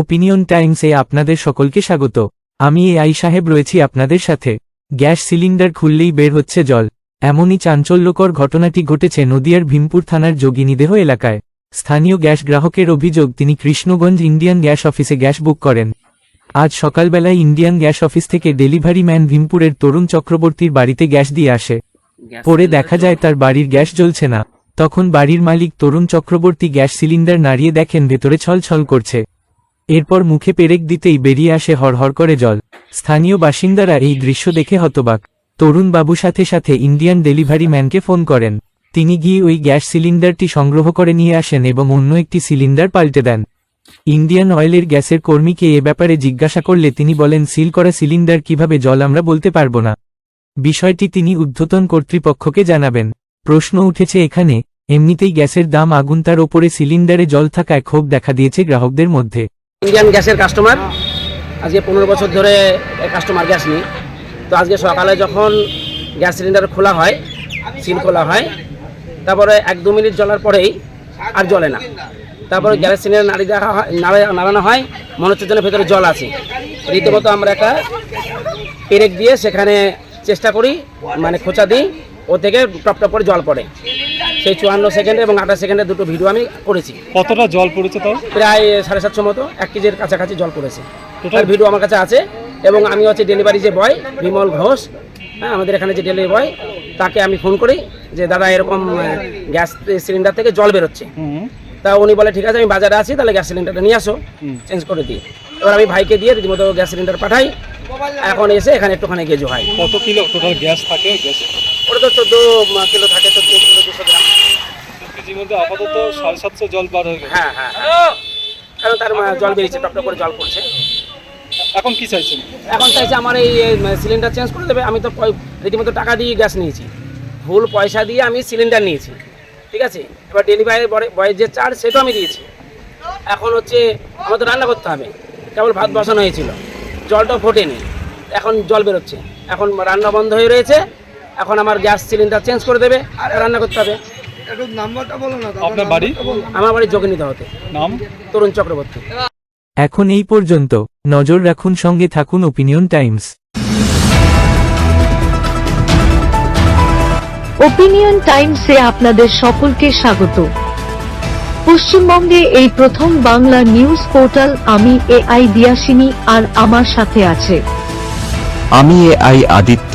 Opinion টাইমসে আপনাদের সকলকে স্বাগত। আমি এ আই সাহেব রয়েছি আপনাদের সাথে। গ্যাস সিলিন্ডার খুললেই বের হচ্ছে জল। এমনই চাঞ্চল্যকর ঘটনাটি ঘটেছে নদিয়ার ভীমপুর থানার যোগিনীদেহ এলাকায়। স্থানীয় গ্যাস গ্রাহকের অভিযোগ, তিনি কৃষ্ণগঞ্জ ইন্ডিয়ান গ্যাস অফিসে গ্যাস বুক করেন। আজ সকালবেলায় ইন্ডিয়ান গ্যাস অফিস থেকে ডেলিভারি ম্যান ভীমপুরের তরুণ চক্রবর্তীর বাড়িতে গ্যাস দিয়ে আসে। পরে দেখা যায় তার বাড়ির গ্যাস জ্বলছে না। তখন বাড়ির মালিক তরুণ চক্রবর্তী গ্যাস সিলিন্ডার নাড়িয়ে দেখেন ভেতরে ছলছল করছে। এরপর মুখে পেরেক দিতেই বেরিয়ে আসে হরহর করে জল। স্থানীয় বাসিন্দারা এই দৃশ্য দেখে হতবাক। তরুণ বাবু সাথে সাথে ইন্ডিয়ান ডেলিভারি ম্যানকে ফোন করেন। তিনি গিয়ে ওই গ্যাস সিলিন্ডারটি সংগ্রহ করে নিয়ে আসেন এবং অন্য একটি সিলিন্ডার পাল্টে দেন। ইন্ডিয়ান অয়েলের গ্যাসের কর্মীকে এ ব্যাপারে জিজ্ঞাসা করলে তিনি বলেন, সিল করা সিলিন্ডার কীভাবে জল আমরা বলতে পারব না। বিষয়টি তিনি ঊর্ধ্বতন কর্তৃপক্ষকে জানাবেন। প্রশ্ন উঠেছে, এখানে এমনিতেই গ্যাসের দাম আগুন তার ওপরে সিলিন্ডারে জল থাকায় ক্ষোভ দেখা দিয়েছে গ্রাহকদের মধ্যে। ইন্ডিয়ান গ্যাসের কাস্টমার আজকে পনেরো বছর ধরে কাস্টমার গ্যাস নিই। তো আজকে সকালে যখন গ্যাস সিলিন্ডার খোলা হয় সিল খোলা হয়, তারপরে এক দু মিনিট জ্বলার পরেই আর জ্বলে না। তারপরে গ্যাস সিলিন্ডার নাড়ি দেখা হয়, নাড়া- নাড়ানো হয়, মনে হচ্ছে যেন ভেতরে জল আছে। রীতিমতো আমরা একটা পেরেক দিয়ে সেখানে চেষ্টা করি মানে খোঁচা দিই, ও থেকে টপ টপ করে জল পড়ে। সেই চুয়ান্ন সেকেন্ডে এবং আঠাশ সেকেন্ডে দুটো ভিডিও আমি করেছি। কতটা জল পড়েছে তাও? প্রায় সাড়ে সাতশো মতো এক কেজির কাছাকাছি জল পড়েছে। তার ভিডিও আমার কাছে আছে এবং আমি হচ্ছে ডেলিভারি যে বয় বিমল ঘোষ হ্যাঁ আমাদের এখানে যে ডেলিভারি বয় তাকে আমি ফোন করি যে দাদা এরকম গ্যাস সিলিন্ডার থেকে জল বেরোচ্ছে। তা উনি বলে ঠিক আছে আমি বাজারে আছি তাহলে গ্যাস সিলিন্ডারটা নিয়ে আসো চেঞ্জ করে দিই। এবার আমি ভাইকে দিয়ে রীতিমতো গ্যাস সিলিন্ডার পাঠাই। এখন এসে এখানে একটুখানি গেজো হয়। কত কিলো? টোটাল গ্যাস থাকে গ্যাস ওটা তো চোদ্দ কিলো থাকে চোদ্দ কিলো দুশো গ্রাম। কেজির মধ্যে আপাতত সাড়ে সাতশো জল বার হয়ে গেছে। হ্যাঁ হ্যাঁ হ্যাঁ। কারণ তার জল বেরিয়েছে টপ টপ করে জল পড়ছে। এখন কি চাইছেন? এখন চাইছে আমার এই সিলিন্ডার চেঞ্জ করে দেবে আমি তো রীতিমতো টাকা দিয়ে গ্যাস নিয়েছি। ভুল পয়সা দিয়ে আমি সিলিন্ডার নিয়েছি ঠিক আছে? এবার ডেলিভারি বয়ের যে চার্জ সেটাও আমি দিয়েছি। এখন হচ্ছে আমার তো রান্না করতে হবে। কেবল ভাত বসানো হয়েছিল। জলটা ফোটেনি। এখন জল বেরোচ্ছে। এখন রান্না বন্ধ হয়ে রয়েছে। এখন আমার গ্যাস সিলিন্ডার চেঞ্জ করে দেবে আর রান্না করতে হবে। আপনার বাড়ি? আমার বাড়ি যোগে নিতে হতে নাম? তরুণ চক্রবর্তী। এখন এই পর্যন্ত। নজর রাখুন সঙ্গে থাকুন ওপিনিয়ন টাইমস ওপিনিয়ন টাইমসে আপনাদের সকলকে স্বাগত। পশ্চিমবঙ্গে এই প্রথম বাংলা নিউজ পোর্টাল আমি এ আই দিয়াসিনী আর আমার সাথে আছে। আমি এ আই আদিত্য।